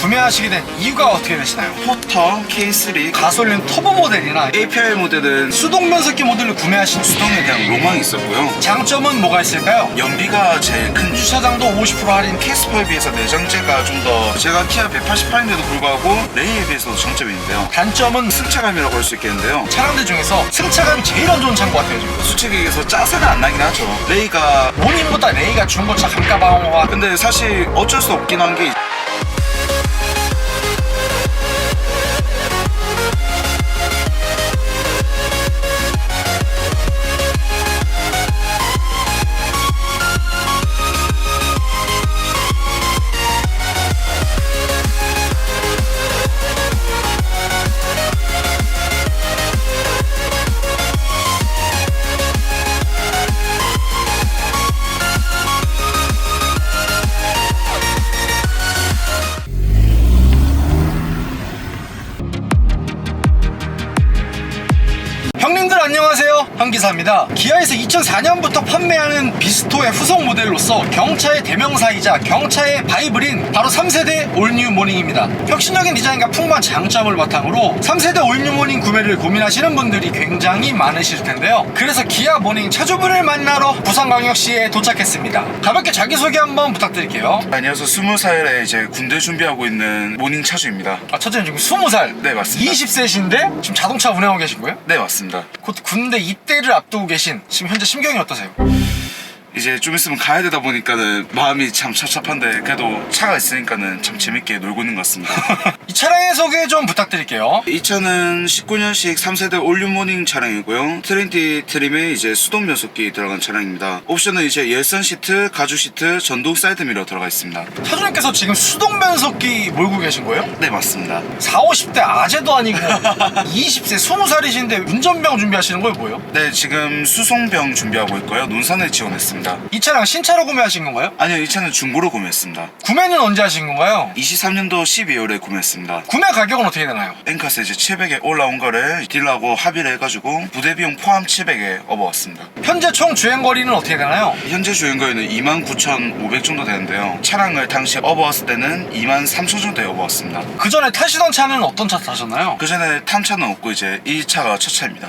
구매하시게 된 이유가 어떻게 되시나요? 포터 K3 가솔린 터보 모델이나 API 모델은 수동 면석기 모델을 구매하신 수동에 대한 로망이 있었고요. 장점은 뭐가 있을까요? 연비가 제일 큰 주차 주차장도 50% 할인 K8에 비해서 내장재가 좀 더 제가 키가 188인데도 불구하고 레이에 비해서도 장점인데요. 단점은 승차감이라고 할 수 있겠는데요. 차량들 중에서 승차감이 제일 안 좋은 차인 것 같아요 지금 얘기해서 짜세가 안 나긴 하죠. 레이가 모닝보다 레이가 중고차 감가방어가 근데 사실 어쩔 수 없긴 한게 형님들 안녕하세요 황기사입니다 기아에서 2004년부터 판매하는 비스토의 후속 모델로서 경차의 대명사이자 경차의 바이블인 바로 3세대 올뉴 모닝입니다 혁신적인 디자인과 풍부한 장점을 바탕으로 3세대 올뉴 모닝 구매를 고민하시는 분들이 굉장히 많으실 텐데요 그래서 기아 모닝 차주분을 만나러 부산광역시에 도착했습니다 가볍게 자기소개 한번 부탁드릴게요 안녕하세요. 20살에 이제 군대 준비하고 있는 모닝 차주입니다. 아, 첫째는 지금 20살 네, 맞습니다. 20세신데 지금 자동차 운행하고 계신 거예요? 네, 맞습니다. 곧 군대 입대를 앞두고 계신 지금 현재 심경이 어떠세요? 이제 좀 있으면 가야 되다 보니까는 마음이 참 찹찹한데 그래도 차가 있으니까는 참 재밌게 놀고 있는 것 같습니다. 이 차량의 소개 좀 부탁드릴게요. 이 차는 19년식 3세대 올류모닝 차량이고요. 트렌디 트림에 이제 수동 변속기 들어간 차량입니다. 옵션은 이제 열선 시트, 가죽 시트, 전동 사이드 미러 들어가 있습니다. 차주님께서 지금 수동 변속기 몰고 계신 거예요? 네, 맞습니다. 4, 50대 아재도 아니고 20세 20살이신데 운전병 준비하시는 거예요 뭐예요? 네, 지금 수송병 준비하고 있고요. 논산에 지원했습니다. 이 차량 신차로 구매하신 건가요? 아니요, 이 차는 중고로 구매했습니다. 구매는 언제 하신 건가요? 23년도 12월에 구매했습니다. 구매 가격은 어떻게 되나요? 엔카스 이제 700에 올라온 거를 딜러하고 합의를 해가지고 부대 비용 포함 700에 업어왔습니다. 현재 총 주행 거리는 어떻게 되나요? 현재 주행 거리는 29,500 정도 되는데요. 차량을 당시 업어왔을 때는 23,000 정도에 업어왔습니다. 그 전에 타시던 차는 어떤 차 타셨나요? 그 전에 탄 차는 없고 이제 이 차가 첫 차입니다.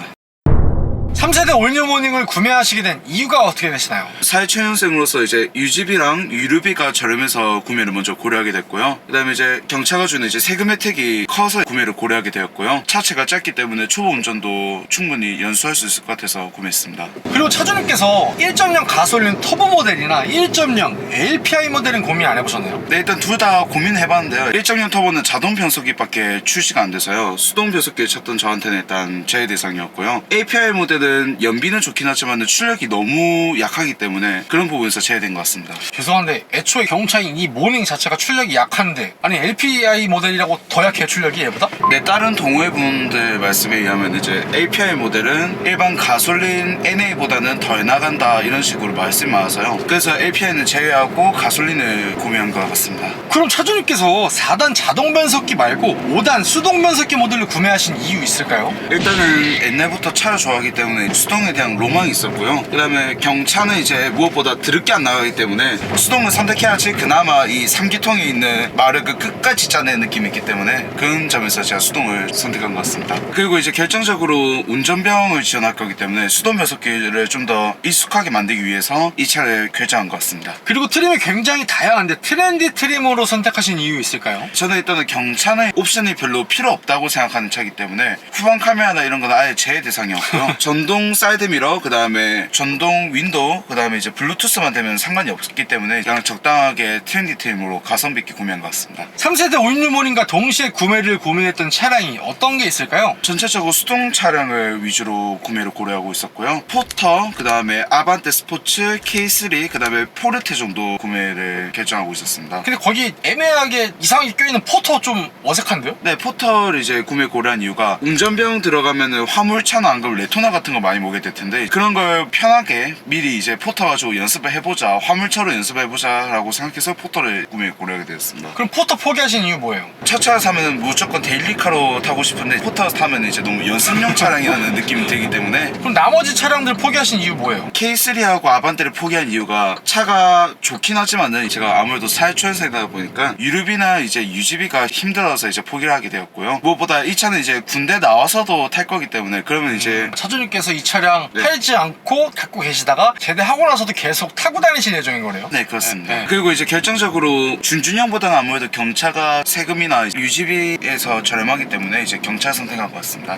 3세대 올뉴 모닝을 구매하시게 된 이유가 어떻게 되시나요? 사회 초년생으로서 이제 유지비랑 유류비가 저렴해서 구매를 먼저 고려하게 됐고요. 그다음에 이제 경차가 주는 이제 세금 혜택이 커서 구매를 고려하게 되었고요. 차체가 짧기 때문에 초보 운전도 충분히 연수할 수 있을 것 같아서 구매했습니다. 그리고 차주님께서 1.0 가솔린 터보 모델이나 1.0 LPI 모델은 고민 안 해보셨나요? 네, 일단 둘 다 고민해봤는데요. 1.0 터보는 자동 변속기밖에 출시가 안 돼서요. 수동 변속기를 찾던 저한테는 일단 제외 대상이었고요. API 모델 은 연비는 좋긴 하지만 출력이 너무 약하기 때문에 그런 부분에서 제외된 것 같습니다. 죄송한데 애초에 경차인 이 모닝 자체가 출력이 약한데 아니 LPI 모델이라고 더 약해요 출력이 얘보다? 네, 다른 동호회분들 말씀에 의하면 이제 API 모델은 일반 가솔린 NA보다는 덜 나간다 이런 식으로 말씀이 많아서요. 그래서 API는 제외하고 가솔린을 구매한 것 같습니다. 그럼 차주님께서 4단 자동 변속기 말고 5단 수동 변속기 모델을 구매하신 이유 있을까요? 일단은 옛날부터 차를 좋아하기 때문에 수동에 대한 로망이 있었고요. 그 다음에 경차는 이제 무엇보다 드럽게 안 나가기 때문에 수동을 선택해야지 그나마 이 3기통에 있는 말을 그 끝까지 짜내는 느낌이 있기 때문에 그런 점에서 제가 수동을 선택한 것 같습니다. 그리고 이제 결정적으로 운전병을 지원할 거기 때문에 수동 변속기를 좀 더 익숙하게 만들기 위해서 이 차를 결정한 것 같습니다. 그리고 트림이 굉장히 다양한데 트렌디 트림으로 선택하신 이유 있을까요? 저는 일단은 경차는 옵션이 별로 필요 없다고 생각하는 차이기 때문에 후방 카메라나 이런 건 아예 제외 대상이었고요. 전 동 사이드 미러, 그 다음에 전동 윈도우, 그 다음에 이제 블루투스만 되면 상관이 없기 때문에 그냥 적당하게 트렌디 트림으로 가성비 있게 구매한 것 같습니다. 3세대 올뉴 모닝과 동시에 구매를 고민했던 차량이 어떤 게 있을까요? 전체적으로 수동 차량을 위주로 구매를 고려하고 있었고요. 포터, 그 다음에 아반떼 스포츠, K3, 그 다음에 포르테 정도 구매를 결정하고 있었습니다. 근데 거기 애매하게 이상하게 껴있는 포터 좀 어색한데요? 네, 포터를 이제 구매 고려한 이유가 운전병 들어가면은 화물차나 안 그러면 레토나 같은 같은 거 많이 보게 될 텐데 그런 걸 편하게 미리 이제 포터 가지고 연습을 해보자 화물차로 연습해보자 라고 생각해서 포터를 구매 고려하게 되었습니다. 그럼 포터 포기하신 이유 뭐예요? 첫차 사면 무조건 데일리카로 타고 싶은데 포터 타면 이제 너무 연습용 차량이라는 느낌이 들기 때문에 그럼 나머지 차량들 포기하신 이유 뭐예요? K3하고 아반떼를 포기한 이유가 차가 좋긴 하지만은 제가 아무래도 사회초년생이다 보니까 유류비나 이제 유지비가 힘들어서 이제 포기를 하게 되었고요. 무엇보다 이 차는 이제 군대 나와서도 탈 거기 때문에 그러면 이제 차주님께 서 이 차량 네. 팔지 않고 갖고 계시다가 제대하고 나서도 계속 타고 다니실 예정인 거네요. 네 그렇습니다. 네, 네. 그리고 이제 결정적으로 준준형보다는 아무래도 경차가 세금이나 유지비에서 저렴하기 때문에 이제 경차 선택한 것 같습니다.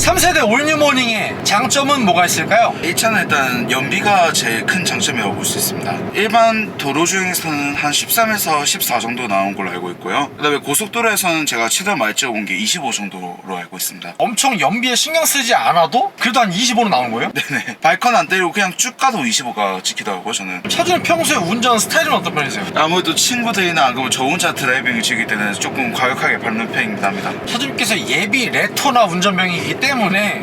3세대 올뉴 모닝의 장점은 뭐가 있을까요? 이 차는 일단 연비가 제일 큰 장점이라고 볼 수 있습니다. 일반 도로 주행에서는 한 13에서 14 정도 나온 걸로 알고 있고요. 그다음에 고속도로에서는 제가 최대 많이 찍어본 게25 정도로 알고 있습니다. 엄청 연비에 신경 쓰지 않아도 그래도 한 25는 나오는 거예요? 네네. 발컨 안 때리고 그냥 쭉 가도 25가 찍히더라고요, 저는. 차주님 평소에 운전 스타일은 어떤 편이세요? 아무래도 친구들이나 안 그러면 저 혼자 드라이빙을 즐길 때는 조금 과격하게 밟는 편입니다. 차주님께서 예비 레토나 운전병이기 때문에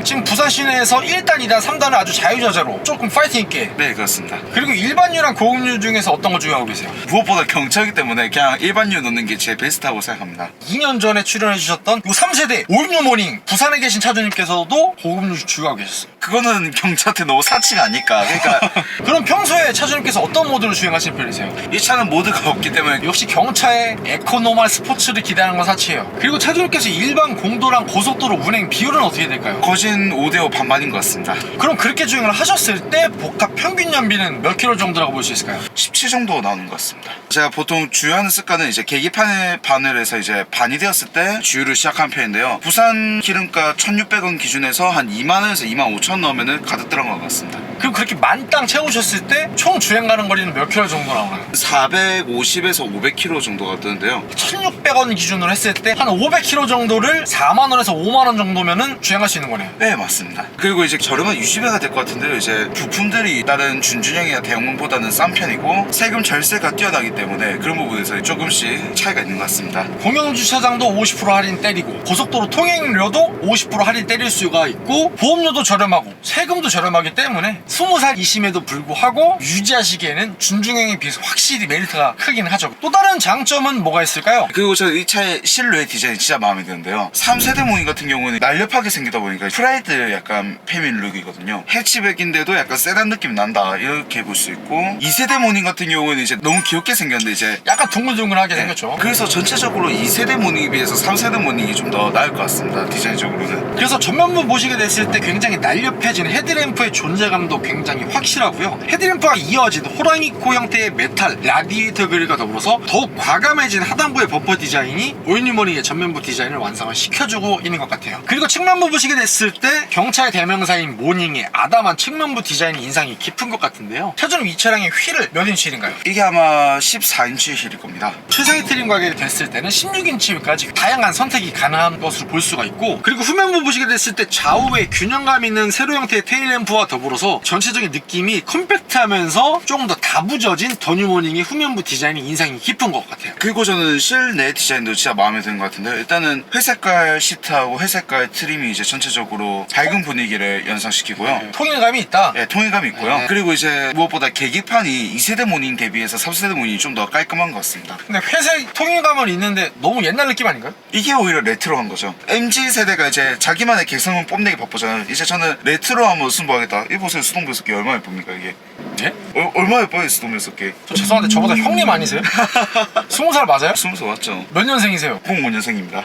지금 부산 시내에서 1단, 2단, 3단을 아주 자유자재로 조금 파이팅 있게 네, 그렇습니다. 그리고 일반유랑 고급유 중에서 어떤 거 중요하고 계세요? 무엇보다 경차이기 때문에 그냥 일반유 넣는 게 제 베스트라고 생각합니다. 2년 전에 출연해 주셨던 요 3세대 올뉴 모닝 부산에 계신 차주님께서도 고급유 주유하고 계셨어요. 그거는 경차한테 너무 사치가 아닐까. 그러니까 그럼 평소에 차주님께서 어떤 모드를 주행하시는 편이세요? 이 차는 모드가 없기 때문에 역시 경차의 에코노멀 스포츠를 기대하는 건 사치예요. 그리고 차주님께서 일반 공도랑 고속도로 운행 비율은 어떻게 될까요? 거진 5대5 반반인 것 같습니다. 그럼 그렇게 주행을 하셨을 때 복합 평균 연비는 몇 킬로 정도라고 볼 수 있을까요? 17 정도 나오는 것 같습니다. 제가 보통 주유하는 습관은 이제 계기판에 반을 해서 이제 반이 되었을 때 주유를 시작한 편인데요. 부산 기름가 1,600원 기준에서 한 2만 원에서 2만 5천 넣으면은 가득 들어간 것 같습니다. 그럼 그렇게 만땅 채우셨을 때 총 주행 가는 거리는 몇 킬로 정도 나오나요? 450에서 500km 정도가 뜨는데요. 1600원 기준으로 했을 때 한 500km 정도를 4만원에서 5만원 정도면은 주행할 수 있는 거네요. 네 맞습니다. 그리고 이제 저렴한 유지비가 될 것 같은데요. 이제 부품들이 다른 준준형이나 대형문보다는 싼 편이고 세금 절세가 뛰어나기 때문에 그런 부분에서 조금씩 차이가 있는 것 같습니다. 공영 주차장도 50% 할인 때리고 고속도로 통행료도 50% 할인 때릴 수가 있고 보험료도 저렴하고 세금도 저렴하기 때문에 20살 이심에도 불구하고 유지하시기에는 준중형에 비해서 확실히 메리트가 크긴 하죠. 또 다른 장점은 뭐가 있을까요? 그리고 저 이 차의 실루엣 디자인이 진짜 마음에 드는데요. 3세대 모닝 같은 경우는 날렵하게 생기다 보니까 프라이드 약간 페민 룩이거든요. 해치백인데도 약간 세단 느낌 난다 이렇게 볼 수 있고 2세대 모닝 같은 경우는 이제 너무 귀엽게 생겼는데 이제 약간 둥글둥글하게 생겼죠. 그래서 전체적으로 2세대 모닝에 비해서 3세대 모닝이 좀 더 나을 것 같습니다. 디자인적으로는. 그래서 전면부 보시게 됐을 때 굉장히 날렵해진 헤드램프의 존재감도 굉장히 확실하고요. 헤드램프가 이어진 호랑이 코 형태의 메탈 라디에이터 그릴과 더불어서 더욱 과감해진 하단부의 버퍼 디자인이 올뉴머니의 전면부 디자인을 완성을 시켜주고 있는 것 같아요. 그리고 측면부 보시게 됐을 때 경차의 대명사인 모닝의 아담한 측면부 디자인이 인상이 깊은 것 같은데요. 차주님 이 차량의 휠을 몇 인치 휠인가요? 이게 아마 14인치 힐일 겁니다. 최상위 트림 가격이 됐을 때는 16인치 까지 다양한 선택이 가능한 것으로 볼 수가 있고 그리고 후면부 보시게 됐을 때 좌우에 균형감 있는 세로 형태의 테일램프와 더불어서 전체적인 느낌이 컴팩트하면서 조금 더 다부져진 더뉴모닝의 후면부 디자인이 인상이 깊은 것 같아요 그리고 저는 실내 디자인도 진짜 마음에 드는 것 같은데요. 일단은 회색깔 시트하고 회색깔 트림이 이제 전체적으로 밝은 분위기를 연상시키고요. 통일감이 있다 예, 통일감이 있고요. 네. 그리고 이제 무엇보다 계기판이 2세대 모닝 대비해서 3세대 모닝이 좀 더 깔끔한 것 같습니다. 근데 회색 통일감은 있는데 너무 옛날 느낌 아닌가요? 이게 오히려 레트로한 거죠. MG 세대가 이제 자기만의 개성을 뽐내기 바쁘잖아요. 이제 저는 레트로 한번 승부하겠다. 이 보세요 수동 변속기 얼마나 예쁩니까 이게? 예? 어, 얼마나 예뻐요 수동 변속기? 저 죄송한데 저보다 형님 아니세요? 20살 맞아요? 스무 살 맞죠? 몇 년생이세요? 05년생입니다.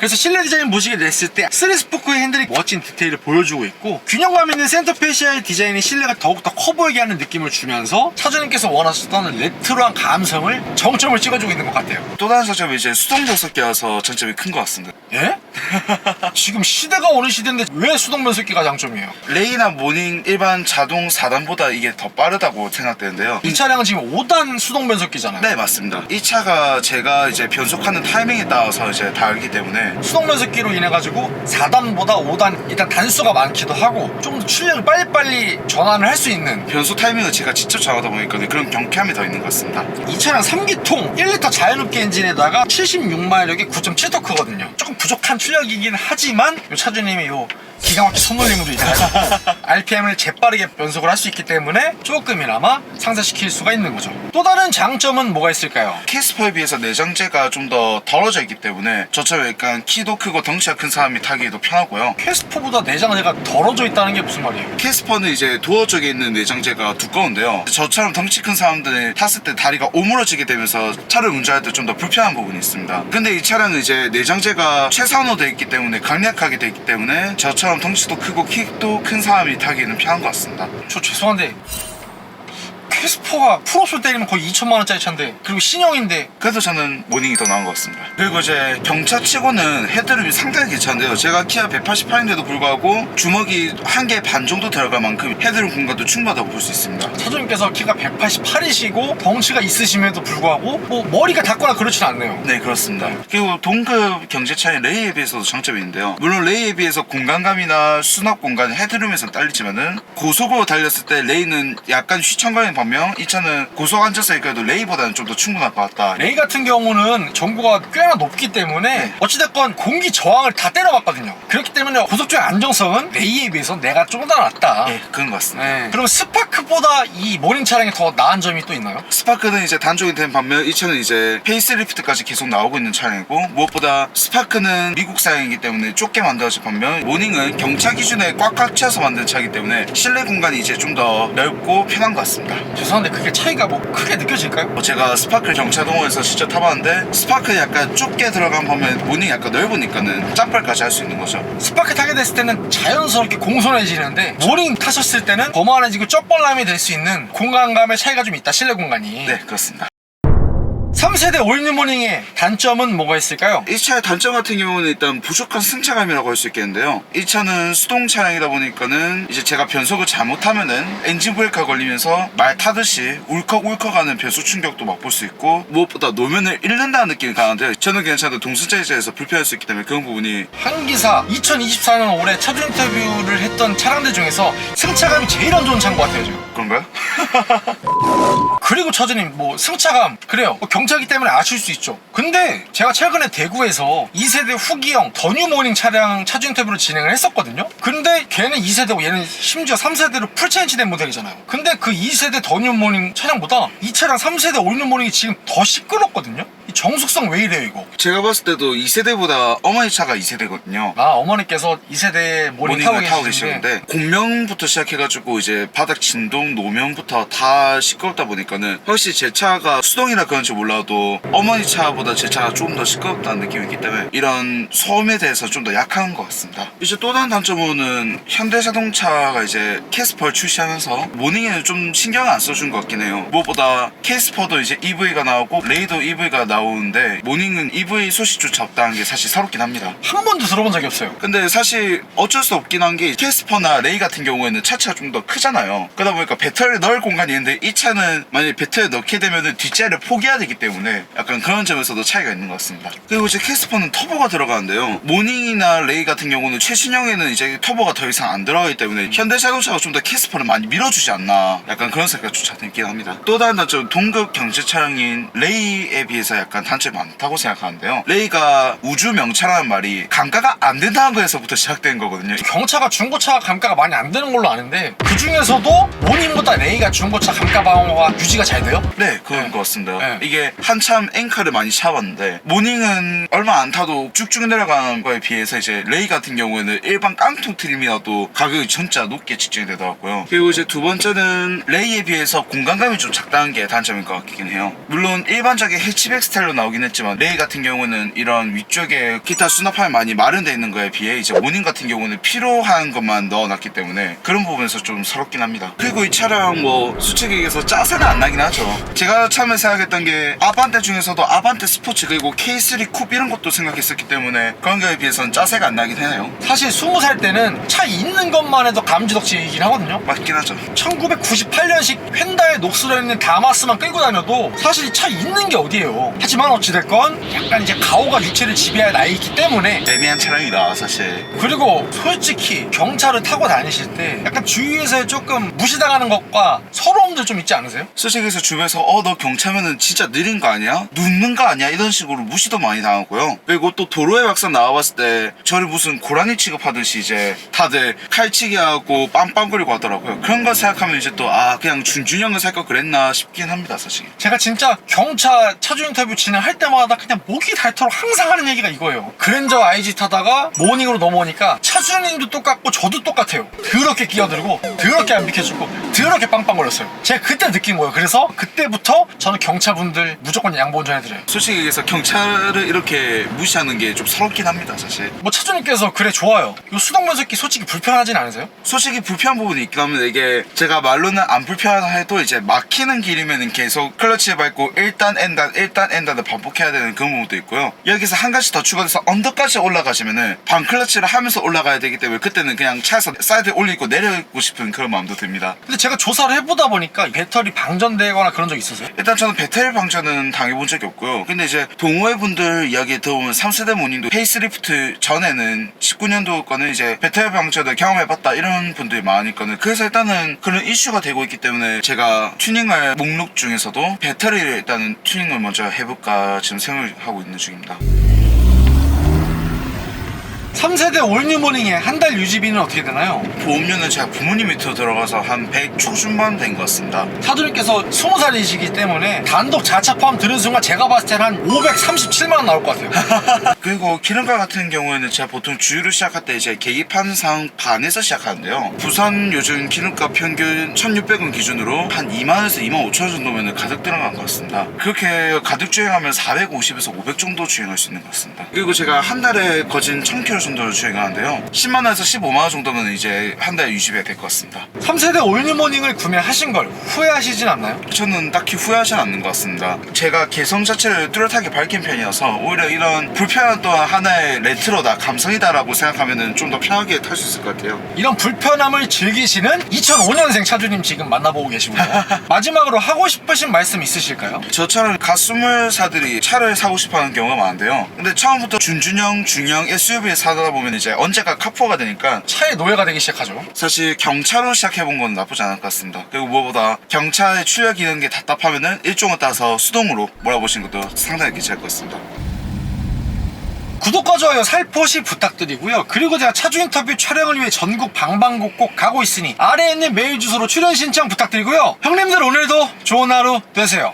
그래서 실내 디자인 보시게 됐을 때 쓰리스포크의 핸들이 멋진 디테일을 보여주고 있고 균형감 있는 센터 페시아의 디자인이 실내가 더욱더 커 보이게 하는 느낌을 주면서 차주님께서 원하셨던 레트로한 감성을 정점을 찍어주고 있는 것 같아요 또 다른 장점이 이제 수동 변속기라서 장점이 큰 것 같습니다. 예? 지금 시대가 어느 시대인데 왜 수동 변속기가 장점이에요? 레이나 모닝 일반 자동 4단보다 이게 더 빠르다고 생각되는데요. 이 차량은 지금 5단 수동 변속기잖아요 네 맞습니다. 이 차가 제가 이제 변속하는 타이밍에 따라서 이제 다르기 때문에 네. 수동 변속기로 인해 가지고 4단보다 5단 일단 단수가 많기도 하고 좀 더 출력을 빨리빨리 전환을 할 수 있는 변속 타이밍을 제가 직접 정하다 보니까 그런 경쾌함이 더 있는 것 같습니다. 이 차량 3기통 1리터 자연흡기 엔진에다가 76마력의 9.7토크거든요. 조금 부족한 출력이긴 하지만 요 차주님이 요 기가 막힌 손놀림으로 인해서 RPM을 재빠르게 변속을 할 수 있기 때문에 조금이나마 상쇄시킬 수가 있는 거죠. 또 다른 장점은 뭐가 있을까요? 캐스퍼에 비해서 내장재가 좀 더 덜어져 있기 때문에 저처럼 약간 키도 크고 덩치가 큰 사람이 타기에도 편하고요. 캐스퍼보다 내장재가 덜어져 있다는 게 무슨 말이에요? 캐스퍼는 이제 도어 쪽에 있는 내장재가 두꺼운데요. 저처럼 덩치 큰 사람들이 탔을 때 다리가 오므러지게 되면서 차를 운전할 때 좀 더 불편한 부분이 있습니다. 근데 이 차량은 이제 내장재가 최상호되어 있기 때문에 강력하게 되어 있기 때문에 저처럼 덩치도 크고 킥도 큰 사람이 타기에는 편한 것 같습니다. 저 죄송한데 캐스퍼가 풀옵션 때리면 거의 2천만 원짜리 차인데 그리고 신형인데 그래서 저는 모닝이 더 나은 것 같습니다. 그리고 이제 경차 치고는 헤드룸이 상당히 괜찮은데요. 제가 키가 188인데도 불구하고 주먹이 한 개 반 정도 들어갈 만큼 헤드룸 공간도 충분하다고 볼 수 있습니다. 차주님께서 키가 188이시고 덩치가 있으심에도 불구하고 뭐 머리가 닿거나 그렇진 않네요. 네 그렇습니다. 그리고 동급 경제차인 레이에 비해서도 장점이 있는데요. 물론 레이에 비해서 공간감이나 수납 공간 헤드룸에서 딸리지만은 고속으로 달렸을 때 레이는 약간 휘청거리는 반면 이 차는 고속 앉아서 그래도 레이보다는 좀 더 충분할 것 같다. 레이 같은 경우는 전구가 꽤나 높기 때문에 네. 어찌됐건 공기 저항을 다 때려봤거든요. 그렇기 때문에 고속주의 안정성은 레이에 비해서 내가 좀 더 낫다. 네 그런 것 같습니다. 네. 그럼 스파크보다 이 모닝 차량이 더 나은 점이 또 있나요? 스파크는 이제 단종이 된 반면 이 차는 이제 페이스리프트까지 계속 나오고 있는 차량이고 무엇보다 스파크는 미국산이기 때문에 좁게 만들어진 반면 모닝은 경차 기준에 꽉꽉 채워서 만든 차이기 때문에 실내 공간이 이제 좀 더 넓고 편한 것 같습니다. 죄송한데 그게 차이가 뭐 크게 느껴질까요? 뭐 제가 스파크 경차동호에서 직접 타봤는데 스파크 약간 좁게 들어간 반면 모닝이 약간 넓으니까는 짬발까지 할 수 있는 거죠. 스파크 타게 됐을 때는 자연스럽게 공손해지는데 모닝 타셨을 때는 거만해지고 쩍벌남이 될 수 있는 공간감의 차이가 좀 있다 실내 공간이 네 그렇습니다. 3세대 올뉴 모닝의 단점은 뭐가 있을까요? 이 차의 단점 같은 경우는 일단 부족한 승차감이라고 할 수 있겠는데요. 이 차는 수동 차량이다 보니까는 이제 제가 변속을 잘못하면은 엔진 브레이크가 걸리면서 말 타듯이 울컥울컥하는 변속 충격도 맛볼 수 있고 무엇보다 노면을 잃는다는 느낌이 강한데 저는 괜찮은데 동승자에서 불편할 수 있기 때문에 그런 부분이 한 기사 2024년 올해 차주 인터뷰를 했던 차량들 중에서 승차감이 제일 안 좋은 차인 것 같아요 지금 그런가요? 그리고 차주님 뭐 승차감 그래요. 뭐 경차기 때문에 아실 수 있죠. 근데 제가 최근에 대구에서 2세대 후기형 더뉴 모닝 차량 차주 인터뷰를 진행을 했었거든요. 근데 걔는 2세대고 얘는 심지어 3세대로 풀체인지된 모델이잖아요. 근데 그 2세대 더뉴 모닝 차량보다 이 차량 3세대 올뉴 모닝이 지금 더 시끄럽거든요. 이 정숙성 왜 이래요 이거? 제가 봤을 때도 2세대보다 어머니 차가 2세대거든요. 아 어머니께서 2세대 모닝 타고 모닝을 타고 계시는데. 계시는데 공명부터 시작해가지고 이제 바닥 진동 노면부터 다 시끄럽다 보니까 는 훨씬 제 차가 수동이라 그런지 몰라도 어머니 차보다 제 차가 좀더 시끄럽다는 느낌이 있기 때문에 이런 소음에 대해서 좀 더 약한 것 같습니다. 이제 또 다른 단점으로는 현대자동차가 이제 캐스퍼를 출시하면서 모닝에는 좀 신경을 안 써준 것 같긴 해요. 무엇보다 캐스퍼도 이제 EV가 나오고 레이도 EV가 나오는데 모닝은 EV 소식조차 없다는 게 사실 서럽긴 합니다. 한 번도 들어본 적이 없어요. 근데 사실 어쩔 수 없긴 한 게 캐스퍼나 레이 같은 경우에는 차체가 좀 더 크잖아요. 그러다 보니까 배터리를 넣을 공간이 있는데 이 차는 만약 에 배터리를 넣게 되면은 뒷자리를 포기해야 되기 때문에 약간 그런 점에서도 차이가 있는 것 같습니다. 그리고 이제 캐스퍼는 터보가 들어가는데요. 모닝이나 레이 같은 경우는 최신형에는 이제 터보가 더 이상 안 들어가기 때문에 현대자동차가 좀 더 캐스퍼를 많이 밀어주지 않나 약간 그런 생각이 조차 들긴 합니다. 또 다른 단점 동급 경제 차량인 레이에 비해서 약간 단점이 많다고 생각하는데요. 레이가 우주 명차라는 말이 감가가 안 된다는 거에서부터 시작된 거거든요. 경차가 중고차 감가가 많이 안 되는 걸로 아는데 그 중에서도 모닝보다 레이가 중고차 감가 방어가 유지가 잘 돼요? 네, 그런 네. 것 같습니다. 네. 이게 한참 앵카를 많이 차봤는데 모닝은 얼마 안 타도 쭉쭉 내려가는 거에 비해서 이제 레이 같은 경우에는 일반 깡통 트림이라도 가격이 진짜 높게 측정이 되더라고요. 그리고 이제 두 번째는 레이에 비해서 공간감이 좀 작다는 게 단점인 것 같긴 해요. 물론 일반적인 해치백 스타일로 나오긴 했지만 레이 같은 경우는 이런 위쪽에 기타 수납함이 많이 마련되어 있는 거에 비해 이제 모닝 같은 경우는 필요한 것만 넣어놨기 때문에 그런 부분에서 좀 서럽긴 합니다. 그리고 이 차량 뭐 수치기에서 짜세는 안 나긴 하죠. 제가 처음에 생각했던 게 아반떼 중에서도 아반떼 스포츠 그리고 K3 쿱 이런 것도 생각했었기 때문에 그런 거에 비해서는 짜세가 안 나긴 해요. 사실 20살 때는 차 있는 것만 해도 감지덕지이긴 하거든요. 맞긴 하죠. 1998년식 펜다에 녹슬어 있는 다마스만 끌고 다녀도 사실 이차 있는 게 어디예요. 하지만 어찌됐건 약간 이제 가오가 육체를 지배할 나이이기 때문에 애매한 차량이다 사실. 그리고 솔직히 경차를 타고 다니실 때 약간 주위에서 조금 무시당하는 것과 서러움들 좀 있지 않으세요? 해서 주변에서 어 너 경차면은 진짜 느린 거 아니야? 눕는 거 아니야? 이런 식으로 무시도 많이 당하고요. 그리고 또 도로에 막상 나와봤을 때 저를 무슨 고라니 취급하듯이 이제 다들 칼치기 하고 빵빵거리고 하더라고요. 그런 거 생각하면 이제 또 아 그냥 준준형을 살걸 그랬나 싶긴 합니다 사실. 제가 진짜 경차 차주 인터뷰 진행할 때마다 그냥 목이 닳도록 항상 하는 얘기가 이거예요. 그랜저 IG 타다가 모닝으로 넘어오니까 차주님도 똑같고 저도 똑같아요. 더럽게 끼어들고 더럽게 안 비켜주고 더럽게 빵빵 걸렸어요. 제가 그때 느낀 거예요. 그래서 그때부터 저는 경차분들 무조건 양보 운전해드려요. 솔직히 얘기해서 경차를 이렇게 무시하는 게 좀 서럽긴 합니다 사실. 뭐 차주님께서 그래 좋아요. 이 수동 변속기 솔직히 불편하진 않으세요? 솔직히 불편한 부분이 있긴 합니다. 이게 제가 말로는 안 불편하다 해도 이제 막히는 길이면은 계속 클러치 밟고 1단 N단 1단 N단을 반복해야 되는 그런 부분도 있고요. 여기서 한 가지 더 추가돼서 언더까지 올라가시면은 반 클러치를 하면서 올라가야 되기 때문에 그때는 그냥 차에서 사이드에 올리고 내리고 싶은 그런 마음도 듭니다. 근데 제가 조사를 해보다 보니까 배터리 방전 되거나 그런 적 있으세요? 일단 저는 배터리 방전은 당해본 적이 없고요. 근데 이제 동호회 분들 이야기 들어보면 3세대 모닝도 페이스리프트 전에는 19년도 거는 이제 배터리 방전을 경험해봤다 이런 분들이 많으니까는 그래서 일단은 그런 이슈가 되고 있기 때문에 제가 튜닝할 목록 중에서도 배터리를 일단은 튜닝을 먼저 해볼까 지금 생각하고 있는 중입니다. 3세대 올뉴 모닝의 한 달 유지비는 어떻게 되나요? 보험료는 제가 부모님 밑으로 들어가서 한 100 초중반 된 것 같습니다. 사주님께서 20살이시기 때문에 단독 자차 포함 들은 순간 제가 봤을 때는 한 537만 원 나올 것 같아요. 그리고 기름값 같은 경우에는 제가 보통 주유를 시작할 때 이제 계기판상 반에서 시작하는데요. 부산 요즘 기름값 평균 1,600원 기준으로 한 2만에서 2만 5천 원 정도면 가득 들어간 것 같습니다. 그렇게 가득 주행하면 450에서 500 정도 주행할 수 있는 것 같습니다. 그리고 제가 한 달에 거진 1,000km 정도를 주행하는데요. 10만 원에서 15만 원 정도면 이제 한달 유지비가 될 것 같습니다. 3세대 올뉴 모닝을 구매하신 걸 후회하시진 않나요? 저는 딱히 후회하지 않는 것 같습니다. 제가 개성 자체를 뚜렷하게 밝힌 편이어서 오히려 이런 불편한 또한 하나의 레트로다, 감성이다 라고 생각하면 좀 더 편하게 탈 수 있을 것 같아요. 이런 불편함을 즐기시는 2005년생 차주님 지금 만나보고 계시고요. 마지막으로 하고 싶으신 말씀 있으실까요? 저처럼 가스물사들이 차를 사고 싶어 하는 경우가 많은데요. 근데 처음부터 준준형, 중형 SUV에 사다 보면 이제 언제가 카푸어가 되니까 차의 노예가 되기 시작하죠. 사실 경차로 시작해본 건 나쁘지 않을 것 같습니다. 그리고 무엇보다 경차의 출력 게 답답하면은 일종을 따서 수동으로 몰아보시는 것도 상당히 괜찮을 것 같습니다. 구독과 좋아요 살포시 부탁드리고요. 그리고 제가 차주 인터뷰 촬영을 위해 전국 방방곡곡 가고 있으니 아래에 있는 메일 주소로 출연 신청 부탁드리고요. 형님들 오늘도 좋은 하루 되세요.